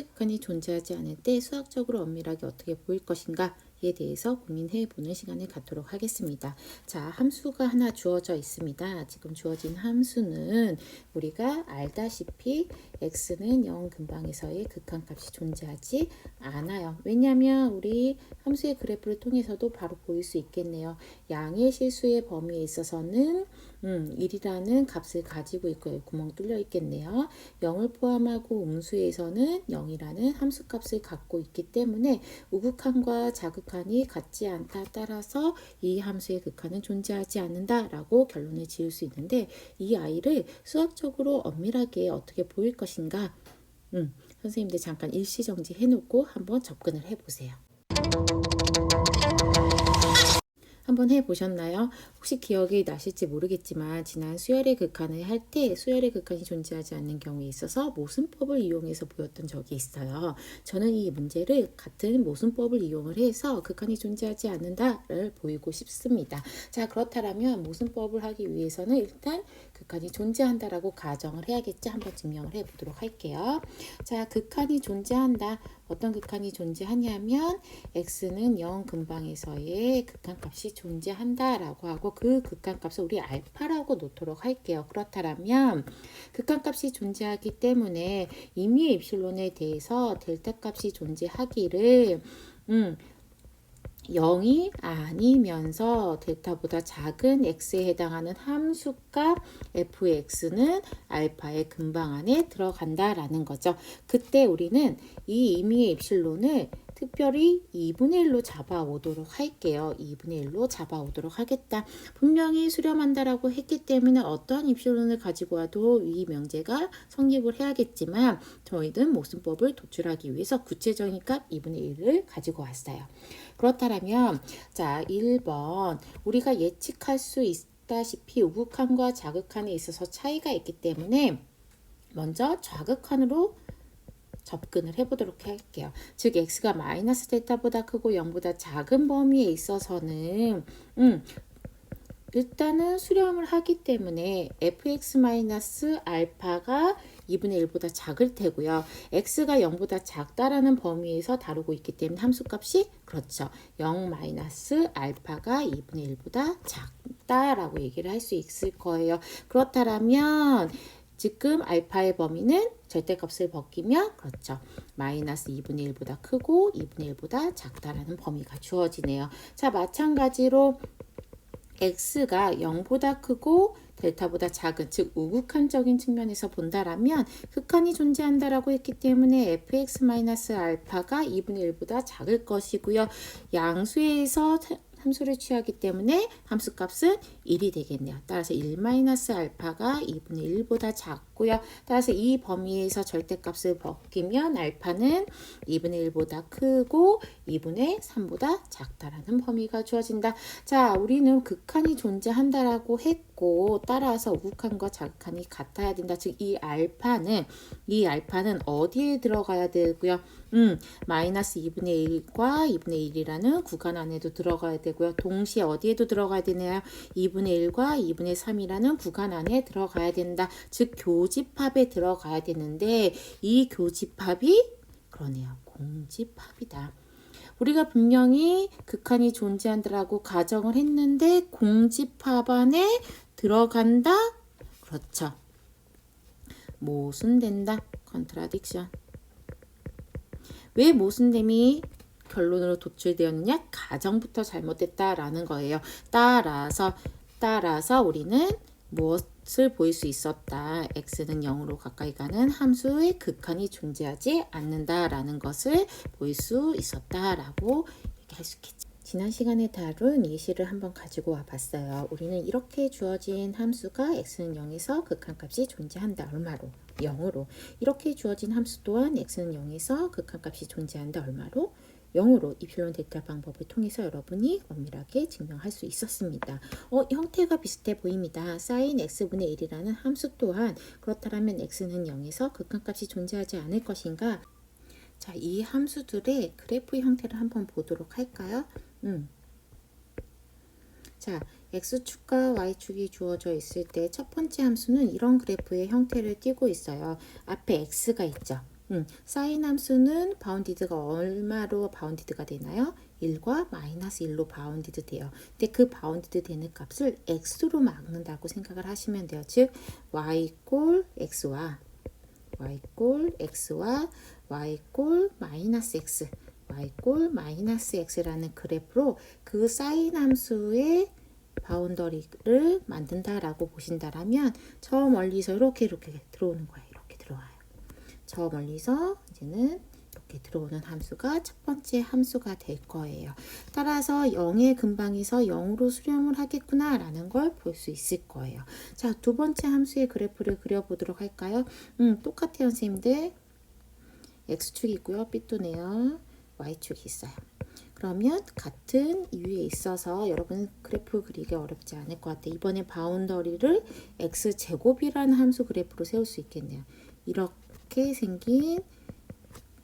극한이 존재하지 않을 때 수학적으로 엄밀하게 어떻게 보일 것인가 에 대해서 고민해 보는 시간을 갖도록 하겠습니다. 자, 함수가 하나 주어져 있습니다. 지금 주어진 함수는 우리가 알다시피 x는 0 근방에서의 극한값이 존재하지 않아요. 왜냐하면 우리 함수의 그래프를 통해서도 바로 보일 수 있겠네요. 양의 실수의 범위에 있어서는 음, 1이라는 값을 가지고 있고 구멍 뚫려 있겠네요. 0을 포함하고 음수에서는 0이라는 함수값을 갖고 있기 때문에 우극한과 자극 한이 같지 않다 따라서 이 함수의 극한은 존재하지 않는다라고 결론을 지을 수 있는데 이 아이를 수학적으로 엄밀하게 어떻게 보일 것인가 음, 선생님들 잠깐 일시정지 해놓고 한번 접근을 해보세요. 한번 해보셨나요? 혹시 기억이 나실지 모르겠지만 지난 수열의 극한을 할 때 수열의 극한이 존재하지 않는 경우에 있어서 모순법을 이용해서 보였던 적이 있어요. 저는 이 문제를 같은 모순법을 이용을 해서 극한이 존재하지 않는다를 보이고 싶습니다. 자 그렇다면 모순법을 하기 위해서는 일단 극한이 존재한다라고 가정을 해야겠죠. 한번 증명을 해보도록 할게요. 자 극한이 존재한다. 어떤 극한이 존재하냐면 x는 0 근방에서의 극한값이 존재한다라고 하고 그 극한값을 우리 알파라고 놓도록 할게요. 그렇다면 극한값이 존재하기 때문에 임의의 입실론에 대해서 델타 값이 존재하기를 음, 0이 아니면서 델타보다 작은 x에 해당하는 함수값 fx는 알파의 근방 안에 들어간다라는 거죠. 그때 우리는 이 임의의 입실론을 특별히 2분의 1로 잡아오도록 할게요. 2분의 1로 잡아오도록 하겠다. 분명히 수렴한다라고 했기 때문에 어떠한 입실론을 가지고 와도 이 명제가 성립을 해야겠지만 저희는 모순법을 도출하기 위해서 구체적인 값 2분의 1을 가지고 왔어요. 그렇다면 자 1번 우리가 예측할 수 있다시피 우극한과 자극한에 있어서 차이가 있기 때문에 먼저 좌극한으로 접근을 해보도록 할게요. 즉 x가 마이너스 델타보다 크고 0보다 작은 범위에 있어서는 음, 일단은 수렴을 하기 때문에 fx 마이너스 알파가 2분의 1보다 작을 테고요. x가 0보다 작다라는 범위에서 다루고 있기 때문에 함수값이 그렇죠. 0 마이너스 알파가 2분의 1보다 작다라고 얘기를 할 수 있을 거예요. 그렇다면 지금 알파의 범위는 절대값을 벗기면 그렇죠. 마이너스 2분의 1보다 크고 2분의 1보다 작다라는 범위가 주어지네요. 자 마찬가지로 x가 0보다 크고 델타보다 작은 즉 우극한적인 측면에서 본다라면 극한이 존재한다라고 했기 때문에 fx-알파가 2분의 1보다 작을 것이고요. 양수에서 함수를 취하기 때문에 함수 값은 1이 되겠네요. 따라서 1-알파가 2분의 1보다 작고요. 따라서 이 범위에서 절대값을 벗기면 알파는 2분의 1보다 크고 2분의 3보다 작다라는 범위가 주어진다. 자, 우리는 극한이 존재한다라고 했고 따라서 우극한과 자극한이 같아야 된다. 즉 이 알파는 이 알파는 어디에 들어가야 되고요? 음, 마이너스 2분의 1과 2분의 1이라는 구간 안에도 들어가야 되고요. 동시에 어디에도 들어가야 되나요? 2분의 1과 2분의 3이라는 구간 안에 들어가야 된다. 즉 교집합에 들어가야 되는데 이 교집합이 그러네요. 공집합이다. 우리가 분명히 극한이 존재한다라고 가정을 했는데 공집합 안에 들어간다? 그렇죠. 모순된다. 컨트라딕션. 왜 모순됨이 결론으로 도출되었느냐? 가정부터 잘못됐다라는 거예요. 따라서 따라서 우리는 무엇을 보일 수 있었다. x는 0으로 가까이 가는 함수의 극한이 존재하지 않는다라는 것을 보일 수 있었다라고 얘기할 수 있겠죠. 지난 시간에 다룬 예시를 한번 가지고 와 봤어요. 우리는 이렇게 주어진 함수가 x는 0에서 극한값이 존재한다. 얼마로? 0으로. 이렇게 주어진 함수 또한 x는 0에서 극한값이 존재한다. 얼마로? 0으로 이필론 델타 방법을 통해서 여러분이 엄밀하게 증명할 수 있었습니다. 어, 형태가 비슷해 보입니다. sin x분의 1이라는 함수 또한 그렇다면 x는 0에서 극한값이 존재하지 않을 것인가? 자, 이 함수들의 그래프 형태를 한번 보도록 할까요? 음. 자, x축과 y축이 주어져 있을 때 첫 번째 함수는 이런 그래프의 형태를 띠고 있어요. 앞에 x가 있죠. 음, 사인 함수는 바운디드가 얼마로 바운디드가 되나요? 1과 마이너스 1로 바운디드 돼요. 근데 그 바운디드 되는 값을 x로 막는다고 생각을 하시면 돼요. 즉 y 꼴 x와 y 꼴 x와 y 꼴 마이너스 x y 꼴 마이너스 x라는 그래프로 그 사인 함수의 바운더리를 만든다라고 보신다라면 저 멀리서 이렇게 이렇게 들어오는 거예요. 이렇게 들어와요. 저 멀리서 이제는 이렇게 들어오는 함수가 첫 번째 함수가 될 거예요. 따라서 0의 근방에서 0으로 수렴을 하겠구나라는 걸 볼 수 있을 거예요. 자, 두 번째 함수의 그래프를 그려보도록 할까요? 음, 똑같아요, 선생님들. x축이 있고요. 삐뚤네요. Y축이 있어요. 그러면 같은 이유에 있어서 여러분 그래프 그리기 어렵지 않을 것 같아요. 이번에 바운더리를 x제곱이라는 함수 그래프로 세울 수 있겠네요. 이렇게 생긴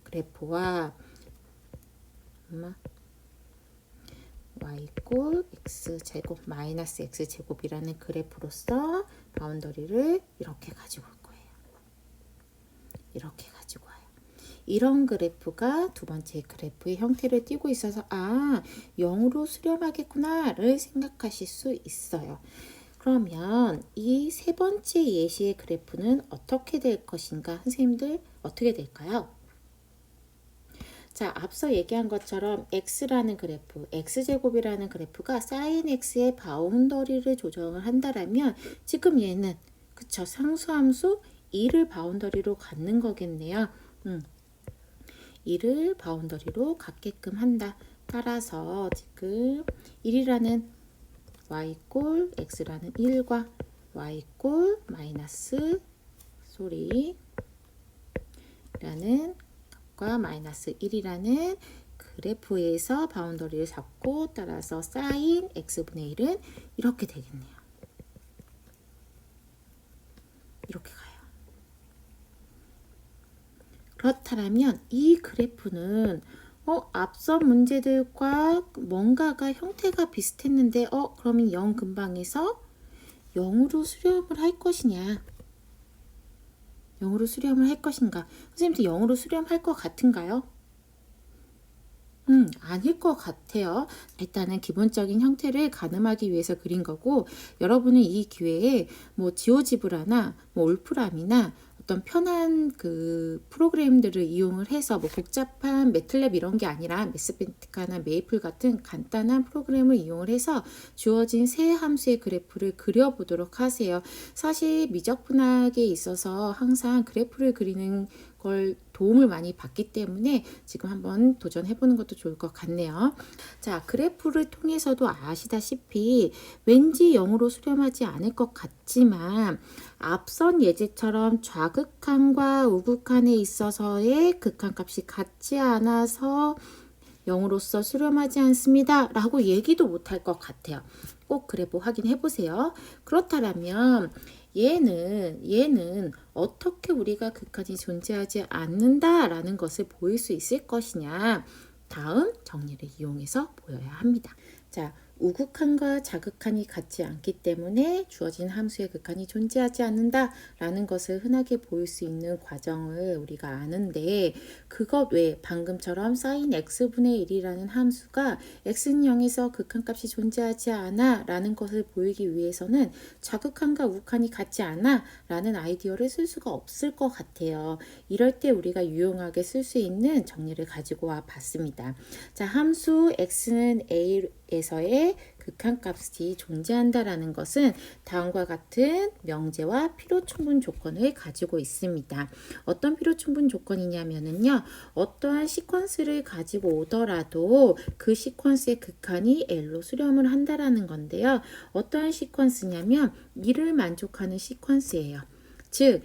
그래프와 엄마 y 꼴 x 제곱 마이너스 x 제곱이라는 그래프로서 바운더리를 이렇게 가지고 올 거예요. 이렇게 가지고. 이런 그래프가 두 번째 그래프의 형태를 띠고 있어서 아 0으로 수렴하겠구나 를 생각하실 수 있어요. 그러면 이 세 번째 예시의 그래프는 어떻게 될 것인가? 선생님들 어떻게 될까요? 자, 앞서 얘기한 것처럼 x라는 그래프, x제곱이라는 그래프가 sin x의 바운더리를 조정을 한다라면 지금 얘는 그쵸 상수함수 2를 바운더리로 갖는 거겠네요. 음. 2를 바운더리로 갖게끔 한다. 따라서 지금 1이라는 y 꼴 x라는 1과 y 꼴 마이너스 소리 라는 과 마이너스 1이라는 그래프에서 바운더리를 잡고 따라서 사인 x분의 1은 이렇게 되겠네요. 이렇게 가요. 그렇다면 이 그래프는 어, 앞선 문제들과 뭔가가 형태가 비슷했는데 어, 그러면 0 근방에서 0으로 수렴을 할 것이냐? 0으로 수렴을 할 것인가? 선생님도 0으로 수렴할 것 같은가요? 음, 아닐 것 같아요. 일단은 기본적인 형태를 가늠하기 위해서 그린 거고, 여러분은 이 기회에 뭐 지오지브라나 뭐 올프람이나 어떤 편한 그 프로그램들을 이용을 해서 뭐 복잡한 매틀랩 이런 게 아니라 메스펜티카나 메이플 같은 간단한 프로그램을 이용을 해서 주어진 세 함수의 그래프를 그려보도록 하세요. 사실 미적분학에 있어서 항상 그래프를 그리는 걸 도움을 많이 받기 때문에 지금 한번 도전해 보는 것도 좋을 것 같네요. 자, 그래프를 통해서도 아시다시피 왠지 0으로 수렴하지 않을 것 같지만 앞선 예제처럼 좌극한과 우극한에 있어서의 극한값이 같지 않아서 0으로서 수렴하지 않습니다. 라고 얘기도 못할 것 같아요. 꼭 그래프 확인해 보세요. 그렇다면 얘는 얘는 어떻게 우리가 극한이 존재하지 않는다라는 것을 보일 수 있을 것이냐 다음 정리를 이용해서 보여야 합니다. 자, 우극한과 자극한이 같지 않기 때문에 주어진 함수의 극한이 존재하지 않는다라는 것을 흔하게 보일 수 있는 과정을 우리가 아는데 그것 외에 방금처럼 sin x분의 1이라는 함수가 x는 0에서 극한값이 존재하지 않아 라는 것을 보이기 위해서는 자극한과 우극한이 같지 않아 라는 아이디어를 쓸 수가 없을 것 같아요. 이럴 때 우리가 유용하게 쓸 수 있는 정리를 가지고 와 봤습니다. 자, 함수 x는 a 에서의 극한값이 존재한다라는 것은 다음과 같은 명제와 필요 충분 조건을 가지고 있습니다. 어떤 필요 충분 조건이냐면은요, 어떠한 시퀀스를 가지고 오더라도 그 시퀀스의 극한이 L로 수렴을 한다라는 건데요. 어떠한 시퀀스냐면 이를 만족하는 시퀀스예요. 즉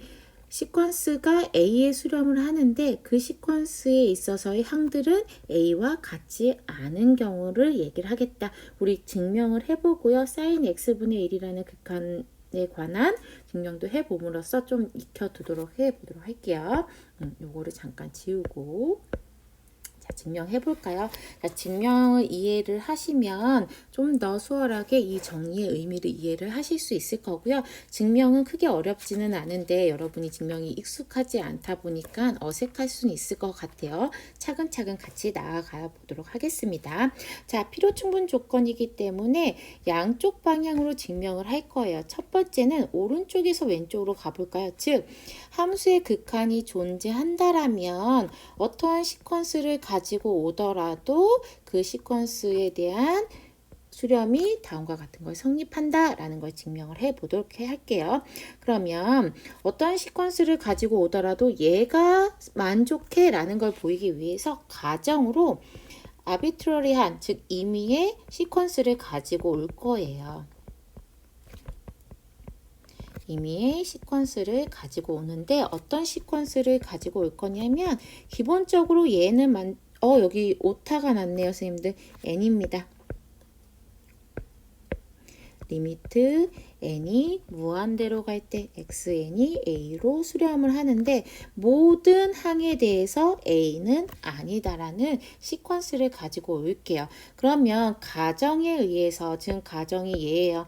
시퀀스가 A에 수렴을 하는데 그 시퀀스에 있어서의 항들은 A와 같지 않은 경우를 얘기를 하겠다. 우리 증명을 해보고요. sin x분의 1이라는 극한에 관한 증명도 해봄으로써 좀 익혀두도록 해보도록 할게요. 음, 요거를 잠깐 지우고 자, 증명해 볼까요? 자, 증명을 이해를 하시면 좀 더 수월하게 이 정리의 의미를 이해를 하실 수 있을 거고요. 증명은 크게 어렵지는 않은데 여러분이 증명이 익숙하지 않다 보니까 어색할 수는 있을 것 같아요. 차근차근 같이 나아가 보도록 하겠습니다. 자, 필요 충분 조건이기 때문에 양쪽 방향으로 증명을 할 거예요. 첫 번째는 오른쪽에서 왼쪽으로 가볼까요? 즉, 함수의 극한이 존재한다라면 어떠한 시퀀스를 가지고 오더라도 그 시퀀스에 대한 수렴이 다음과 같은 걸 성립한다라는 걸 증명을 해 보도록 할게요. 그러면 어떠한 시퀀스를 가지고 오더라도 얘가 만족해라는 걸 보이기 위해서 가정으로 아비트러리한 즉 임의의 시퀀스를 가지고 올 거예요. 임의의 시퀀스를 가지고 오는데 어떤 시퀀스를 가지고 올 거냐면 기본적으로 얘는 만, 어 여기 오타가 났네요 선생님들 n입니다. 리미트 n이 무한대로 갈 때 xn이 a로 수렴을 하는데 모든 항에 대해서 a는 아니다라는 시퀀스를 가지고 올게요. 그러면 가정에 의해서 지금 가정이 얘예요.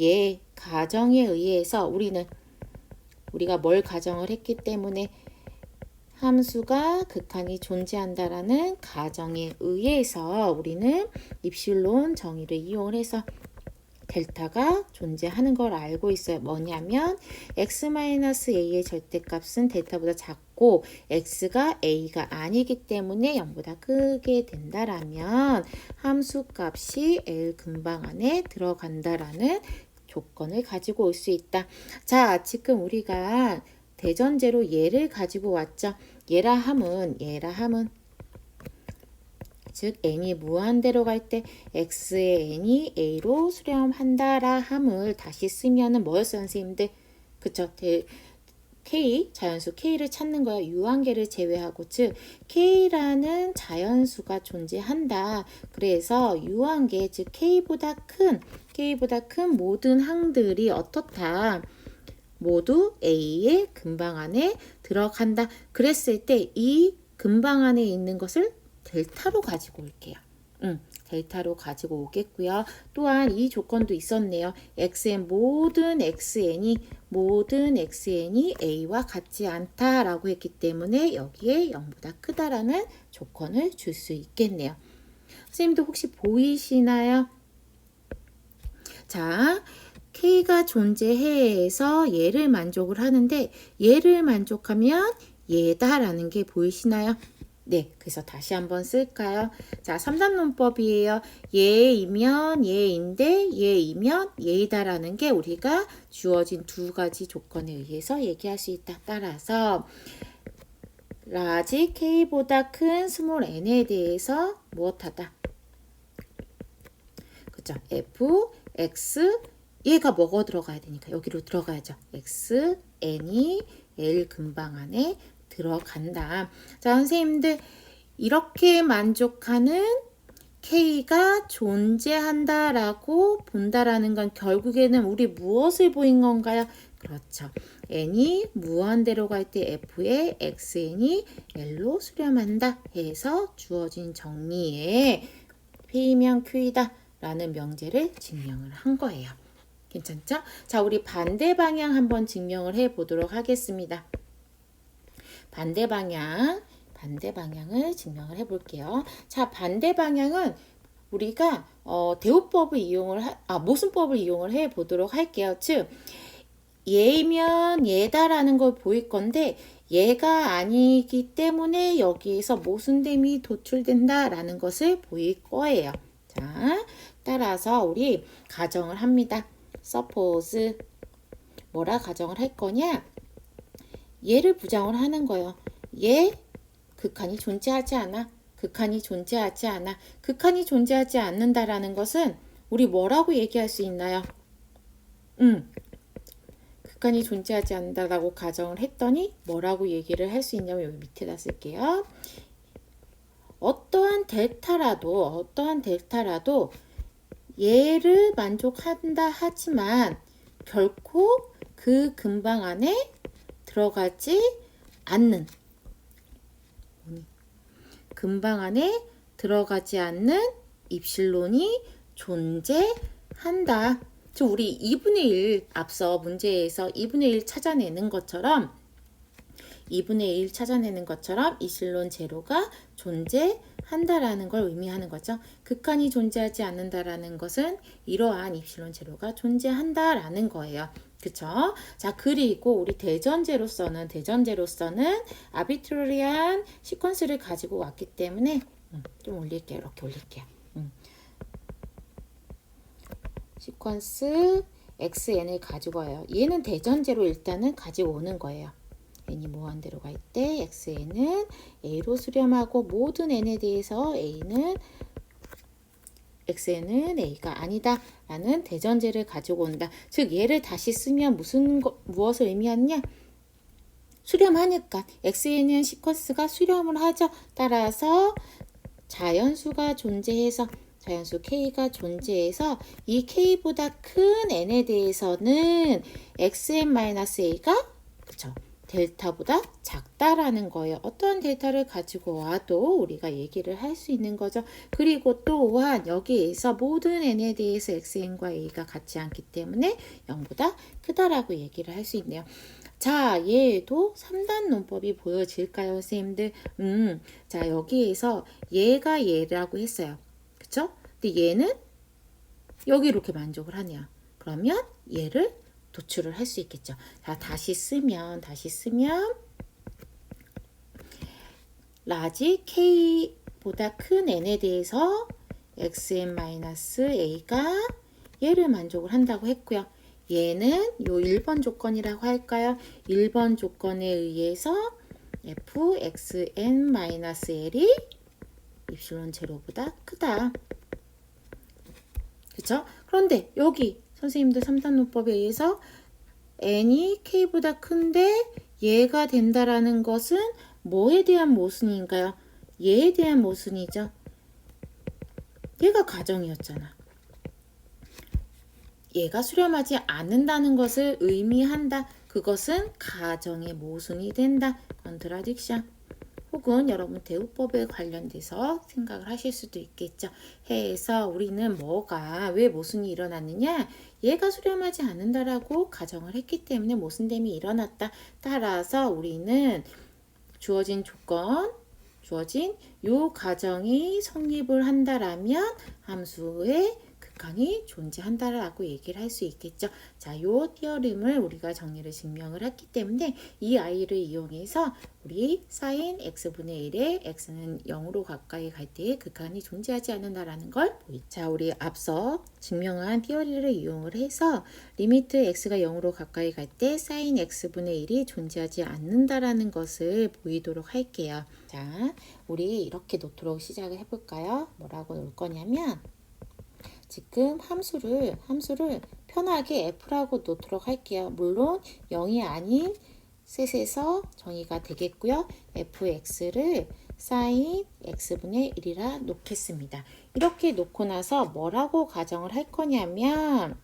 얘 가정에 의해서 우리는 우리가 뭘 가정을 했기 때문에 함수가 극한이 존재한다라는 가정에 의해서 우리는 입실론 정의를 이용해서 델타가 존재하는 걸 알고 있어요. 뭐냐면 x-a의 절대값은 델타보다 작고 x가 a가 아니기 때문에 0보다 크게 된다라면 함수값이 L 근방 안에 들어간다라는 조건을 가지고 올 수 있다. 자, 지금 우리가 대전제로 얘를 가지고 왔죠. 얘라 함은 얘라 함은 즉 n이 무한대로 갈 때 x의 n이 a로 수렴한다라 함을 다시 쓰면은 뭐였어요 선생님들? 그쵸? 대, k 자연수 k를 찾는 거야 유한계를 제외하고 즉 k라는 자연수가 존재한다. 그래서 유한계 즉 k보다 큰 k보다 큰 모든 항들이 어떻다? 모두 a의 근방 안에 들어간다. 그랬을 때 이 근방 안에 있는 것을 델타로 가지고 올게요. 음, 델타로 가지고 오겠고요. 또한 이 조건도 있었네요. xn 모든 xn이 모든 xn이 a와 같지 않다라고 했기 때문에 여기에 0보다 크다라는 조건을 줄 수 있겠네요. 선생님도 혹시 보이시나요? 자, k가 존재해서 얘를 만족을 하는데 얘를 만족하면 얘다라는 게 보이시나요? 네, 그래서 다시 한번 쓸까요? 자, 3단 논법이에요. 얘이면 얘인데 얘이면 얘이다라는 게 우리가 주어진 두 가지 조건에 의해서 얘기할 수 있다. 따라서 라지 K보다 큰 스몰 n에 대해서 무엇하다? 그죠? F, X, 얘가 뭐가 들어가야 되니까 여기로 들어가야죠. X, N이 L 근방 안에 들어간다. 자, 선생님들 이렇게 만족하는 K가 존재한다라고 본다라는 건 결국에는 우리 무엇을 보인 건가요? 그렇죠. n이 무한대로 갈 때 f의 xn이 l로 수렴한다 해서 주어진 정리에 P면 Q이다 라는 명제를 증명을 한 거예요. 괜찮죠? 자, 우리 반대 방향 한번 증명을 해 보도록 하겠습니다. 반대 방향, 반대 방향을 증명을 해 볼게요. 자, 반대 방향은 우리가 어, 대우법을 이용을 하, 아, 모순법을 이용을 해 보도록 할게요. 즉 얘면 얘다라는 걸 보일 건데 얘가 아니기 때문에 여기에서 모순됨이 도출된다라는 것을 보일 거예요. 자, 따라서 우리 가정을 합니다. suppose 뭐라 가정을 할 거냐? 얘를 부정을 하는 거예요. 얘 극한이 존재하지 않아. 극한이 존재하지 않아. 극한이 존재하지 않는다라는 것은 우리 뭐라고 얘기할 수 있나요? 음, 극한이 존재하지 않는다라고 가정을 했더니 뭐라고 얘기를 할 수 있냐면 여기 밑에다 쓸게요. 어떠한 델타라도 어떠한 델타라도 얘를 만족한다 하지만 결코 그 근방 안에 들어가지 않는 근방 안에 들어가지 않는 입실론이 존재한다. 즉 우리 2분의 1 앞서 문제에서 2분의 1 찾아내는 것처럼 2분의 1 찾아내는 것처럼 이실론 제로가 존재한다라는 걸 의미하는 거죠. 극한이 존재하지 않는다라는 것은 이러한 입실론 제로가 존재한다라는 거예요. 그쵸? 자, 그리고 우리 대전제로서는, 대전제로서는 아비트리한 시퀀스를 가지고 왔기 때문에, 음, 좀 올릴게요. 이렇게 올릴게요. 음. 시퀀스 xn을 가지고 와요. 얘는 대전제로 일단은 가지고 오는 거예요. n이 무한대로 갈 때 xn은 a로 수렴하고 모든 n에 대해서 a는 xn은 a가 아니다 라는 대전제를 가지고 온다. 즉 얘를 다시 쓰면 무슨 거, 무엇을 의미하느냐? 수렴하니까 xn은 시퀀스가 수렴을 하죠. 따라서 자연수가 존재해서 자연수 k가 존재해서 이 k보다 큰 n에 대해서는 xn-a가 그쵸 델타보다 작다라는 거예요. 어떠한 델타를 가지고 와도 우리가 얘기를 할 수 있는 거죠. 그리고 또한 여기에서 모든 n에 대해서 xn과 a가 같지 않기 때문에 0보다 크다라고 얘기를 할 수 있네요. 자, 얘도 3단 논법이 보여질까요, 선생님들? 음, 자, 여기에서 얘가 얘라고 했어요. 그쵸? 근데 얘는 여기 이렇게 만족을 하냐. 그러면 얘를 도출을 할 수 있겠죠. 자, 다시 쓰면, 다시 쓰면, 라지 K보다 큰 N에 대해서 xn-a가 얘를 만족을 한다고 했고요. 얘는 요 1번 조건이라고 할까요? 1번 조건에 의해서 fxn-l이 입실론 제로보다 크다. 그쵸? 그런데 여기 선생님들 3단 논법에 의해서 n이 k보다 큰데 얘가 된다라는 것은 뭐에 대한 모순인가요? 얘에 대한 모순이죠. 얘가 가정이었잖아. 얘가 수렴하지 않는다는 것을 의미한다. 그것은 가정의 모순이 된다. 컨트라딕션. 혹은 여러분 대우법에 관련돼서 생각을 하실 수도 있겠죠. 해서 우리는 뭐가 왜 모순이 일어났느냐? 얘가 수렴하지 않는다라고 가정을 했기 때문에 모순됨이 일어났다. 따라서 우리는 주어진 조건, 주어진 요 가정이 성립을 한다라면 함수의 극한이 존재한다라고 얘기를 할 수 있겠죠. 자, 요 티어림을 우리가 정리를 증명을 했기 때문에 이 아이를 이용해서 우리 사인 x분의 1에 x는 0으로 가까이 갈때 극한이 존재하지 않는다라는 걸 보이. 자, 우리 앞서 증명한 티어리를 이용을 해서 리미트 x가 0으로 가까이 갈때 사인 x분의 1이 존재하지 않는다라는 것을 보이도록 할게요. 자, 우리 이렇게 놓도록 시작을 해볼까요? 뭐라고 놓을 거냐면 지금 함수를 함수를 편하게 f라고 놓도록 할게요. 물론 0이 아닌 셋에서 정의가 되겠고요. fx를 sin x분의 1이라 놓겠습니다. 이렇게 놓고 나서 뭐라고 가정을 할 거냐면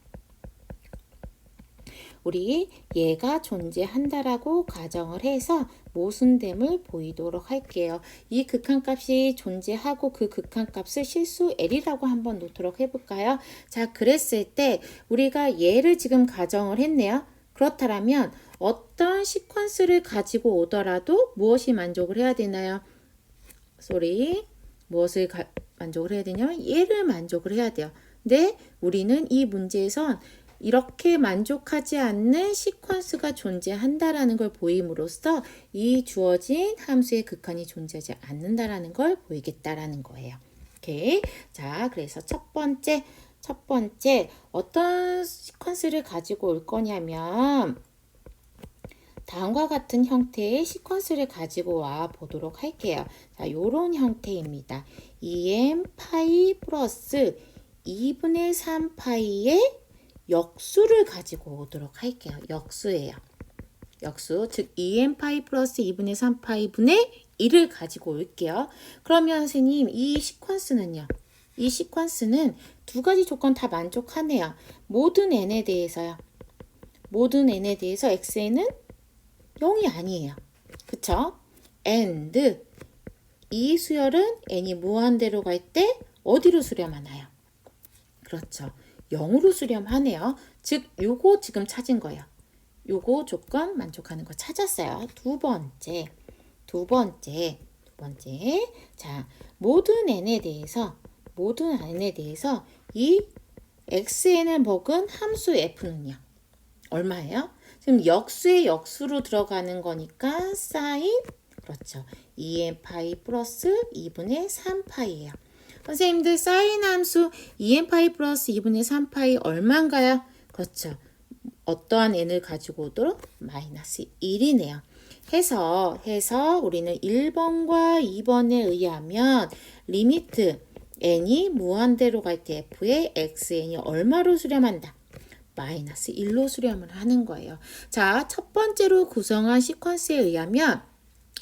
우리 얘가 존재한다라고 가정을 해서 모순됨을 보이도록 할게요. 이 극한값이 존재하고 그 극한값을 실수 L이라고 한번 놓도록 해볼까요? 자, 그랬을 때 우리가 얘를 지금 가정을 했네요. 그렇다면 어떤 시퀀스를 가지고 오더라도 무엇이 만족을 해야 되나요? 쏘리 무엇을 가, 만족을 해야 되냐면 얘를 만족을 해야 돼요. 근데 우리는 이 문제에선 이렇게 만족하지 않는 시퀀스가 존재한다라는 걸 보임으로써 이 주어진 함수의 극한이 존재하지 않는다라는 걸 보이겠다라는 거예요. 오케이. 자, 그래서 첫 번째, 첫 번째 어떤 시퀀스를 가지고 올 거냐면 다음과 같은 형태의 시퀀스를 가지고 와 보도록 할게요. 자, 요런 형태입니다. 2m 파이 플러스 2분의 3 파이의 역수를 가지고 오도록 할게요. 역수예요. 역수, 즉 2n 파이 플러스 2분의 3 파이분의 1을 가지고 올게요. 그러면 선생님 이 시퀀스는요. 이 시퀀스는 두 가지 조건 다 만족하네요. 모든 n에 대해서요. 모든 n에 대해서 xn은 0이 아니에요. 그쵸? and 이 수열은 n이 무한대로 갈 때 어디로 수렴하나요? 그렇죠. 0으로 수렴하네요. 즉 요거 지금 찾은 거예요. 요거 조건 만족하는 거 찾았어요. 두 번째. 두 번째. 두 번째. 자, 모든 n에 대해서 모든 n에 대해서 이 xn을 먹은 함수 f는요. 얼마예요? 지금 역수의 역수로 들어가는 거니까 사인 그렇죠. 2n 파이 플러스 2분의 3파이예요. 선생님들 사인 함수 2n 파이 플러스 2분의 3파이 얼마인가요? 그렇죠. 어떠한 n을 가지고 오도록 마이너스 1이네요. 해서 해서 우리는 1번과 2번에 의하면 리미트 n이 무한대로 갈 때 f의 xn이 얼마로 수렴한다? 마이너스 1로 수렴을 하는 거예요. 자, 첫 번째로 구성한 시퀀스에 의하면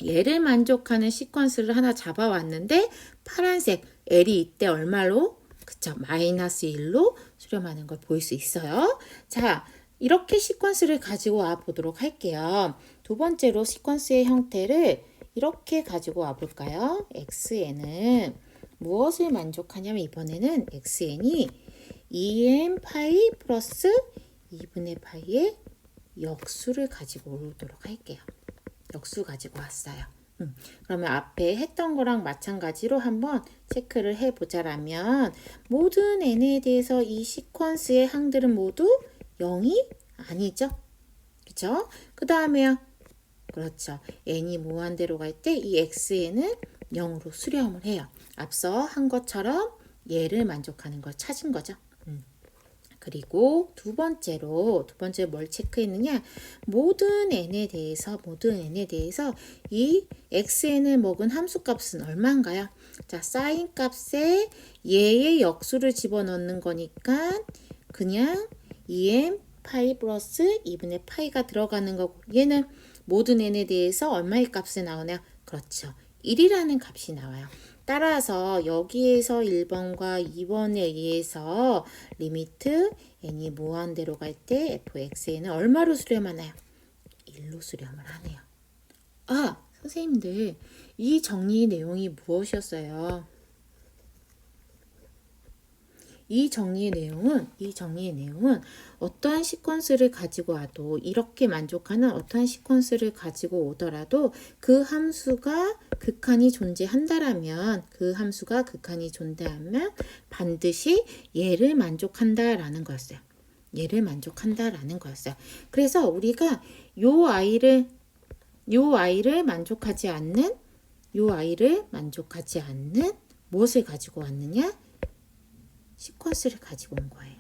얘를 만족하는 시퀀스를 하나 잡아왔는데 파란색 L이 이때 얼마로? 그쵸, 마이너스 1로 수렴하는 걸 볼 수 있어요. 자, 이렇게 시퀀스를 가지고 와 보도록 할게요. 두 번째로 시퀀스의 형태를 이렇게 가지고 와 볼까요? xn은 무엇을 만족하냐면 이번에는 xn이 2n 파이 플러스 2분의 파이의 역수를 가지고 오도록 할게요. 역수 가지고 왔어요. 음, 그러면 앞에 했던 거랑 마찬가지로 한번 체크를 해보자라면 모든 n에 대해서 이 시퀀스의 항들은 모두 0이 아니죠. 그죠? 그 다음에요. 그렇죠. n이 무한대로 갈 때 이 xn은 0으로 수렴을 해요. 앞서 한 것처럼 얘를 만족하는 걸 찾은 거죠. 음. 그리고 두 번째로 두 번째 뭘 체크했느냐 모든 n에 대해서 모든 n에 대해서 이 xn을 먹은 함수 값은 얼마인가요? 자 사인 값에 얘의 역수를 집어넣는 거니까 그냥 2m 파이 플러스 2분의 파이가 들어가는 거고 얘는 모든 n에 대해서 얼마의 값이 나오나요? 그렇죠. 1이라는 값이 나와요. 따라서 여기에서 1번과 2번에 의해서 리미트 n이 무한대로 갈 때 fx는 얼마로 수렴하나요? 1로 수렴을 하네요. 아, 선생님들, 이 정리 내용이 무엇이었어요? 이 정리의 내용은 이 정리의 내용은 어떠한 시퀀스를 가지고 와도 이렇게 만족하는 어떠한 시퀀스를 가지고 오더라도 그 함수가 극한이 존재한다라면 그 함수가 극한이 존재하면 반드시 얘를 만족한다라는 거였어요. 얘를 만족한다라는 거였어요. 그래서 우리가 요 아이를 요 아이를 만족하지 않는 요 아이를 만족하지 않는 무엇을 가지고 왔느냐? 시퀀스를 가지고 온 거예요.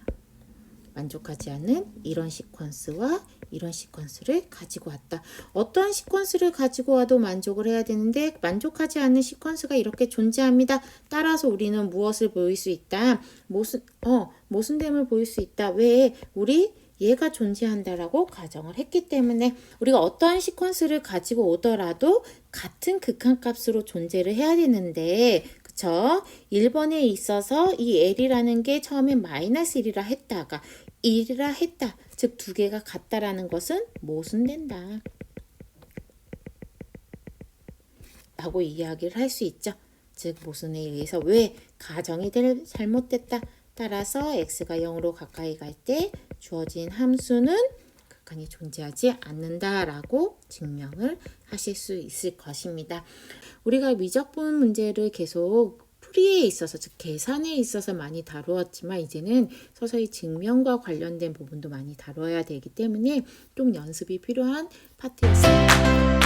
만족하지 않은 이런 시퀀스와 이런 시퀀스를 가지고 왔다. 어떠한 시퀀스를 가지고 와도 만족을 해야 되는데 만족하지 않는 시퀀스가 이렇게 존재합니다. 따라서 우리는 무엇을 보일 수 있다? 모순 어 모순됨을 보일 수 있다. 왜? 우리 얘가 존재한다라고 가정을 했기 때문에 우리가 어떠한 시퀀스를 가지고 오더라도 같은 극한값으로 존재를 해야 되는데 그쵸? 1번에 있어서 이 L이라는 게 처음에 마이너스 1이라 했다가 1이라 했다. 즉 두 개가 같다라는 것은 모순된다. 라고 이야기를 할 수 있죠. 즉 모순에 의해서 왜 가정이 될 잘못됐다. 따라서 x가 0으로 가까이 갈 때 주어진 함수는 극한이 존재하지 않는다라고 증명을 하실 수 있을 것입니다. 우리가 미적분 문제를 계속 풀이에 있어서 즉 계산에 있어서 많이 다루었지만 이제는 서서히 증명과 관련된 부분도 많이 다뤄야 되기 때문에 좀 연습이 필요한 파트였습니다.